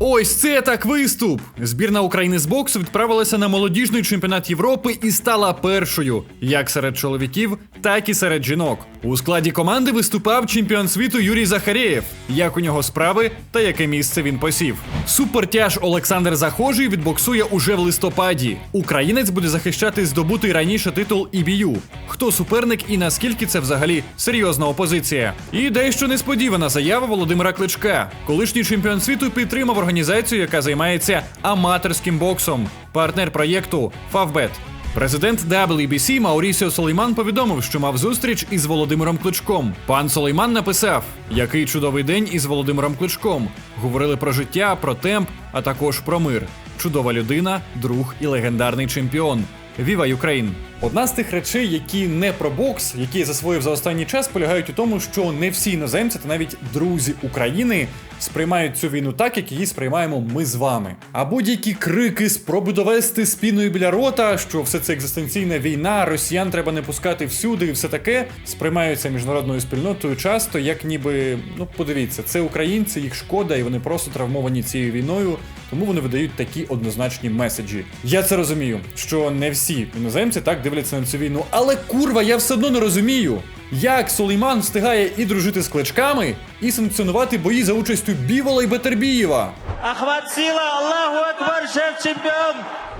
Ось це так виступ! Збірна України з боксу відправилася на молодіжний чемпіонат Європи і стала першою, як серед чоловіків, так і серед жінок. У складі команди виступав чемпіон світу Юрій Захарєєв. Як у нього справи та яке місце він посів. Супертяж Олександр Захожий відбоксує уже в листопаді. Українець буде захищати здобутий раніше титул EBU. Хто суперник і наскільки це взагалі серйозна опозиція? І дещо несподівана заява Володимира Кличка. Колишній чемпіон світу підтримав організацію, яка займається аматорським боксом, партнер проєкту Favbet. Президент WBC Маурісіо Солейман повідомив, що мав зустріч із Володимиром Кличком. Пан Солейман написав: який чудовий день із Володимиром Кличком. Говорили про життя, про темп, а також про мир. Чудова людина, друг і легендарний чемпіон. Віва Юкрейн! Одна з тих речей, які не про бокс, які я засвоїв за останній час, полягають у тому, що не всі іноземці та навіть друзі України сприймають цю війну так, як її сприймаємо ми з вами. А будь-які крики, спроби довести спіною біля рота, що все це екзистенційна війна, росіян треба не пускати всюди, і все таке сприймаються міжнародною спільнотою часто, як ніби ну подивіться, це українці, їх шкода, і вони просто травмовані цією війною, тому вони видають такі однозначні меседжі. Я це розумію, що не всі іноземці так дивляться на цю війну, але курва, я все одно не розумію. Як Сулейман встигає і дружити з кличками, і санкціонувати бої за участю Бівола і Бетербієва? Ахват сила, Аллаху Акбар, шеф чемпіон.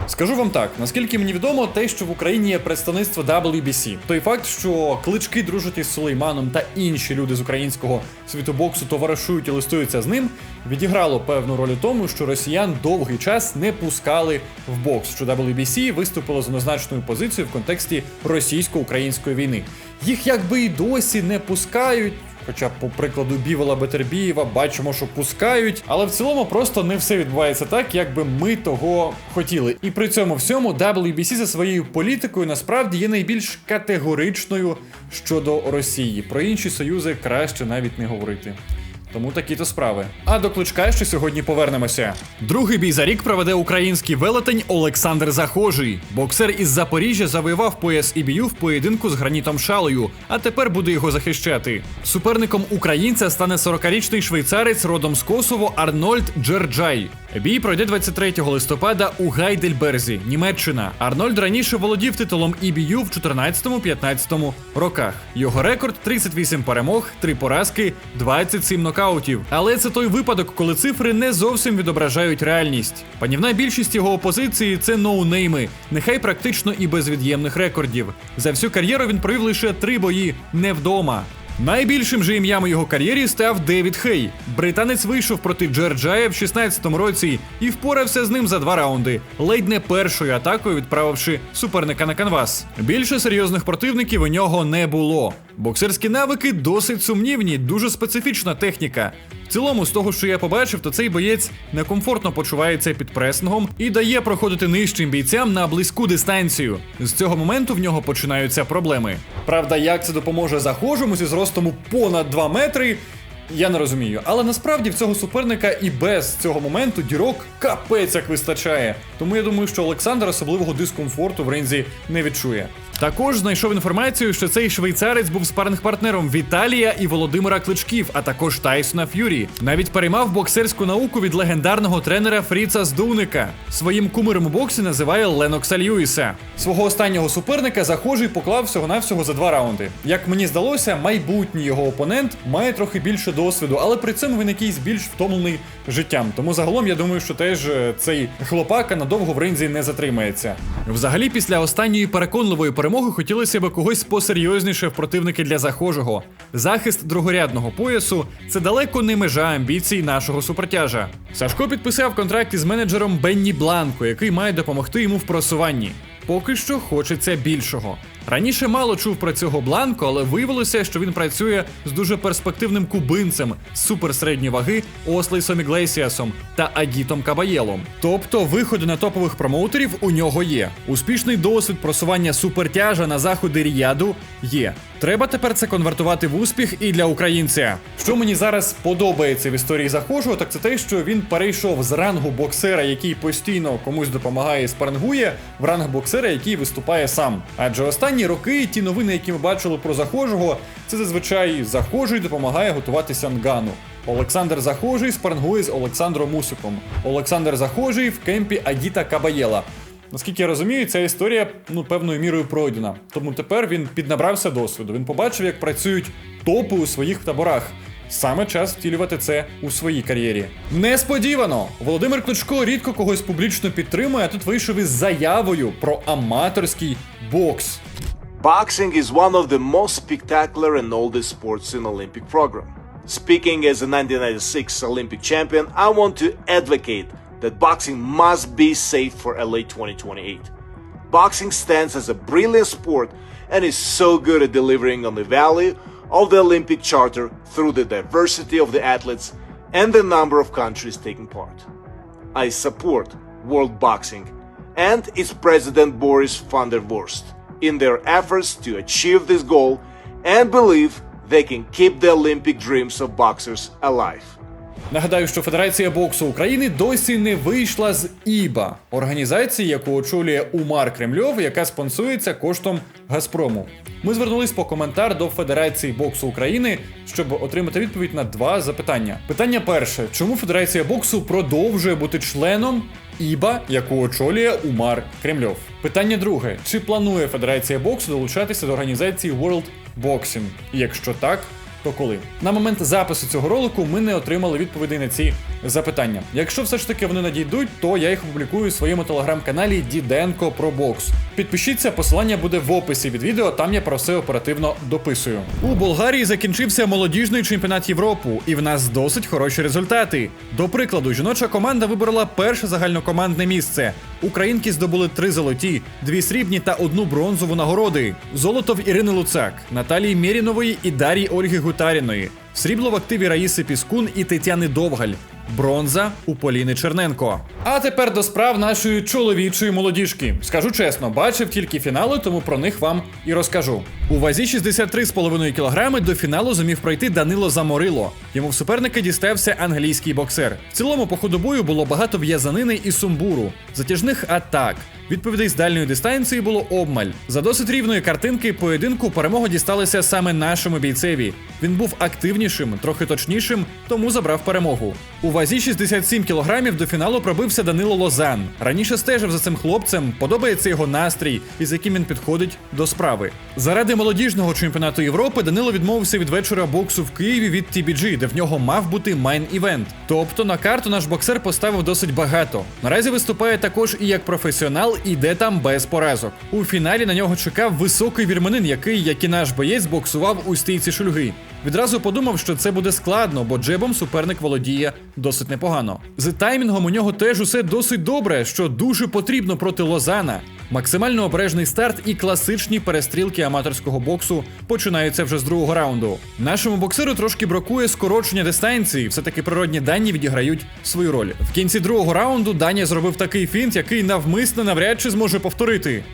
Скажу вам так, наскільки мені відомо, те, що в Україні є представництво WBC. Той факт, що клички дружать із Сулейманом та інші люди з українського світобоксу товаришують і листуються з ним, відіграло певну роль у тому, що росіян довгий час не пускали в бокс. Що WBC виступило з однозначною позицією в контексті російсько-української війни. Їх якби і досі не пускають. Хоча, по прикладу Бівола Бетербієва, бачимо, що пускають, але в цілому просто не все відбувається так, як би ми того хотіли. І при цьому всьому WBC за своєю політикою насправді є найбільш категоричною щодо Росії. Про інші союзи краще навіть не говорити. Тому такі то справи. А до кличка ще сьогодні повернемося. Другий бій за рік проведе український велетень Олександр Захожий. Боксер із Запоріжжя завоював пояс IBU в поєдинку з гранітом Шалою, а тепер буде його захищати. Суперником українця стане 40-річний швейцарець родом з Косово Арнольд Джерджай. Бій пройде 23 листопада у Гайдельберзі, Німеччина. Арнольд раніше володів титулом IBU в 14-15 роках. Його рекорд 38 перемог, 3 поразки, 27 нокаутів. Але це той випадок, коли цифри не зовсім відображають реальність. Панівна більшість його опозиції це ноунейми, нехай практично і без від'ємних рекордів. За всю кар'єру він провів лише три бої не вдома. Найбільшим же ім'ям у його кар'єрі став Девід Хей. Британець вийшов проти Джерджая в 16-му році і впорався з ним за два раунди, ледь не першою атакою відправивши суперника на канвас. Більше серйозних противників у нього не було. Боксерські навики досить сумнівні, дуже специфічна техніка. В цілому, з того, що я побачив, то цей боєць некомфортно почувається під пресингом і дає проходити нижчим бійцям на близьку дистанцію. З цього моменту в нього починаються проблеми. Правда, як це допоможе захожому зі зростом понад 2 метри. Я не розумію, але насправді в цього суперника і без цього моменту дірок капець як вистачає. Тому я думаю, що Олександр особливого дискомфорту в ринзі не відчує. Також знайшов інформацію, що цей швейцарець був спаринг-партнером Віталія і Володимира Кличків, а також Тайсона Ф'юрі. Навіть переймав боксерську науку від легендарного тренера Фріца Здуника. Своїм кумиром у боксі називає Ленокса Льюіса. Свого останнього суперника захожий поклав всього-навсього за два раунди. Як мені здалося, майбутній його опонент має трохи більше досвіду, але при цьому він якийсь більш втомлений життям. Тому загалом я думаю, що теж е, цей хлопака надовго в ринзі не затримається. Взагалі, після останньої переконливої перемоги хотілося б когось посерйозніше в противники для захожого. Захист другорядного поясу це далеко не межа амбіцій нашого супертяжа. Сашко підписав контракт із менеджером Бенні Бланко, який має допомогти йому в просуванні. Поки що хочеться більшого. Раніше мало чув про цього бланко, але виявилося, що він працює з дуже перспективним кубинцем з суперсередньої ваги Ослейсом Іглесіасом та Агітом Кабаєлом. Тобто виходи на топових промоутерів у нього є. Успішний досвід просування супертяжа на заходи Ріяду є. Треба тепер це конвертувати в успіх і для українця. Що мені зараз подобається в історії захожого, так це те, що він перейшов з рангу боксера, який постійно комусь допомагає і спаррингує, в ранг боксера, який виступає сам. Адже останні роки ті новини, які ми бачили про захожого, це зазвичай захожий допомагає готуватися Нгану. Олександр Захожий спарингує з Олександром Мусиком. Олександр Захожий в кемпі Агіта Кабаєла. Наскільки я розумію, ця історія ну певною мірою пройдена. Тому тепер він піднабрався досвіду. Він побачив, як працюють топи у своїх таборах. Саме час втілювати це у своїй кар'єрі. Несподівано! Володимир Кличко рідко когось публічно підтримує, а тут вийшов із заявою про аматорський бокс. Boxing is one of the most spectacular and oldest sports in Olympic program. Speaking as a 1996 Olympic champion, I want to advocate that boxing must be safe for LA 2028. Boxing stands as a brilliant sport and is so good at delivering on the value of the Olympic Charter through the diversity of the athletes and the number of countries taking part. I support World Boxing and its president Boris van der Wurst in their efforts to achieve this goal and believe they can keep the Olympic dreams of boxers alive. Нагадаю, що Федерація боксу України досі не вийшла з ІБА організації, яку очолює Умар Кремльов, яка спонсується коштом Газпрому. Ми звернулись по коментар до Федерації боксу України, щоб отримати відповідь на два запитання. Питання перше: чому Федерація боксу продовжує бути членом ІБА, яку очолює Умар Кремльов? Питання друге: чи планує Федерація боксу долучатися до організації World Boxing? І якщо так, то коли? На момент запису цього ролику ми не отримали відповідей на ці запитання. Якщо все ж таки вони надійдуть, то я їх опублікую у своєму телеграм-каналі Діденко про бокс. Підпишіться, посилання буде в описі від відео, там я про все оперативно дописую. У Болгарії закінчився молодіжний чемпіонат Європи, і в нас досить хороші результати. До прикладу, жіноча команда виборола перше загальнокомандне місце. Українки здобули три золоті, дві срібні та одну бронзову нагороди. Золото в Ірини Луцак, Наталії Мєрінової і Дар'ї Ольги Гутаріної. Срібло в активі Раїси Піскун і Тетяни Довгаль. Бронза у Поліни Черненко. А тепер до справ нашої чоловічої молодіжки. Скажу чесно, бачив тільки фінали, тому про них вам і розкажу. У вазі 63,5 кг до фіналу зумів пройти Данило Заморило. Йому в суперника дістався англійський боксер. В цілому по ходу бою було багато в'язанини і сумбуру, затяжних атак. Відповідей з дальньої дистанції було обмаль. За досить рівної картинки поєдинку перемога дісталася саме нашому бійцеві. Він був активнішим, трохи точнішим, тому забрав перемогу. У вазі 67 кілограмів до фіналу пробився Данило Лозан. Раніше стежив за цим хлопцем, подобається його настрій, із яким він підходить до справи. Заради молодіжного чемпіонату Європи Данило відмовився від вечора боксу в Києві від TBG, де в нього мав бути майн-івент. Тобто на карту наш боксер поставив досить багато. Наразі виступає також і як професіонал, і йде там без поразок. У фіналі на нього чекав високий вірменин, який, як і наш боєць, боксував у стійці шульги. Відразу подумав, що це буде складно, бо джебом суперник володіє досить непогано. З таймінгом у нього теж усе досить добре, що дуже потрібно проти Лозана. Максимально обережний старт і класичні перестрілки аматорського боксу починаються вже з другого раунду. Нашому боксеру трошки бракує скорочення дистанції, все-таки природні дані відіграють свою роль. В кінці другого раунду Даня зробив такий фінт, який навмисно навряд чи зможе повторити.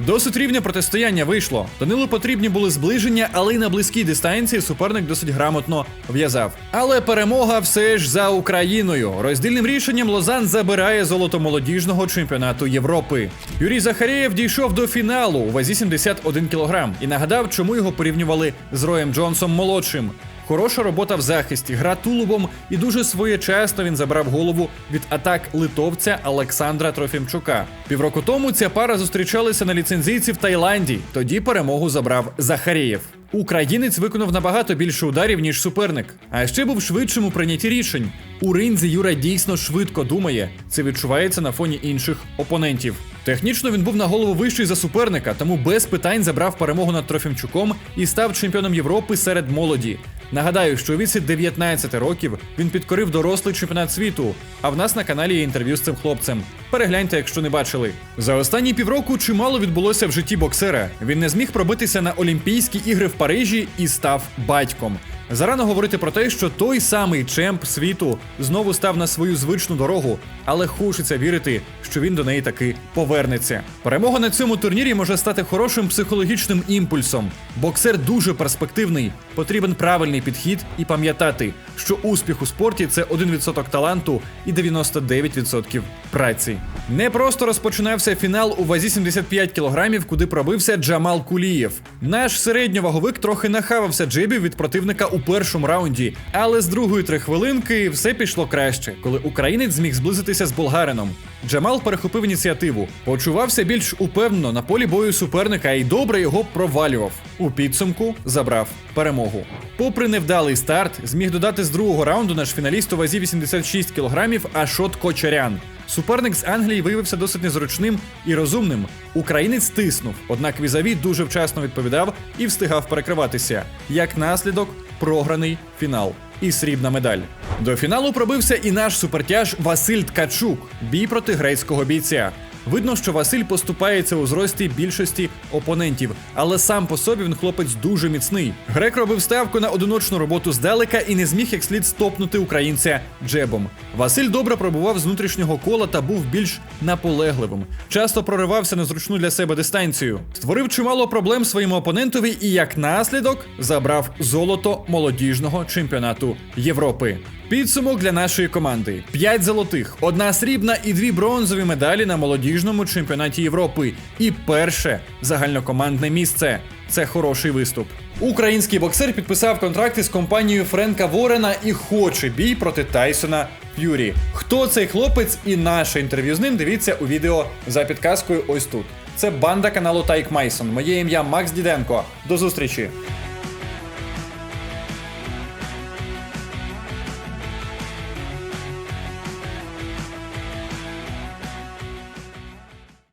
Досить рівне протистояння вийшло. Данилу потрібні були зближення, але й на близькій дистанції суперник досить грамотно в'язав. Але перемога все ж за Україною. Роздільним рішенням Лозан забирає золото молодіжного чемпіонату Європи. Юрій Захарєєв дійшов до фіналу у вазі 71 кг і нагадав, чому його порівнювали з Роєм Джонсом молодшим. Хороша робота в захисті, гра тулубом, і дуже своєчасно він забрав голову від атак литовця Олександра Трофімчука. Півроку тому ця пара зустрічалася на ліцензійці в Таїланді. Тоді перемогу забрав Захарєєв. Українець виконав набагато більше ударів, ніж суперник, а ще був швидшим у прийнятті рішень. У ринзі Юра дійсно швидко думає. Це відчувається на фоні інших опонентів. Технічно він був на голову вищий за суперника, тому без питань забрав перемогу над Трофімчуком і став чемпіоном Європи серед молоді. Нагадаю, що у віці 19 років він підкорив дорослий чемпіонат світу. А в нас на каналі є інтерв'ю з цим хлопцем. Перегляньте, якщо не бачили. За останні півроку чимало відбулося в житті боксера. Він не зміг пробитися на Олімпійські ігри в Парижі і став батьком. Зарано говорити про те, що той самий чемп світу знову став на свою звичну дорогу, але хочеться вірити, що він до неї таки повернеться. Перемога на цьому турнірі може стати хорошим психологічним імпульсом. Боксер дуже перспективний, потрібен правильний підхід і пам'ятати, що успіх у спорті це 1% таланту і 99% праці. Не просто розпочинався фінал у вазі 75 кілограмів, куди пробився Джамал Кулієв. Наш середньоваговик трохи нахавався джебів від противника у першому раунді, але з другої три хвилинки все пішло краще, коли українець зміг зблизитися з болгарином. Джамал перехопив ініціативу, почувався більш упевнено на полі бою суперника і добре його провалював. У підсумку забрав перемогу. Попри невдалий старт, зміг додати з другого раунду наш фіналіст у вазі 86 кілограмів Ашот Кочарян. Суперник з Англії виявився досить незручним і розумним. Українець тиснув, однак візаві дуже вчасно відповідав і встигав перекриватися. Як наслідок, програний фінал і срібна медаль. До фіналу пробився і наш супертяж Василь Ткачук, бій проти грецького бійця. Видно, що Василь поступається у зрості більшості опонентів, але сам по собі він хлопець дуже міцний. Грек робив ставку на одиночну роботу здалека і не зміг як слід стопнути українця джебом. Василь добре пробував з внутрішнього кола та був більш наполегливим. Часто проривався на зручну для себе дистанцію. Створив чимало проблем своєму опонентові і як наслідок забрав золото молодіжного чемпіонату Європи. Підсумок для нашої команди: 5 золотих, одна срібна і дві бронзові медалі на молодіжному чемпіонаті Європи. І перше загальнокомандне місце. Це хороший виступ. Український боксер підписав контракти з компанією Френка Ворена і хоче бій проти Тайсона Ф'юрі. Хто цей хлопець і наше інтерв'ю з ним дивіться у відео за підказкою ось тут. Це банда каналу Тайк Майсон. Моє ім'я Макс Діденко. До зустрічі!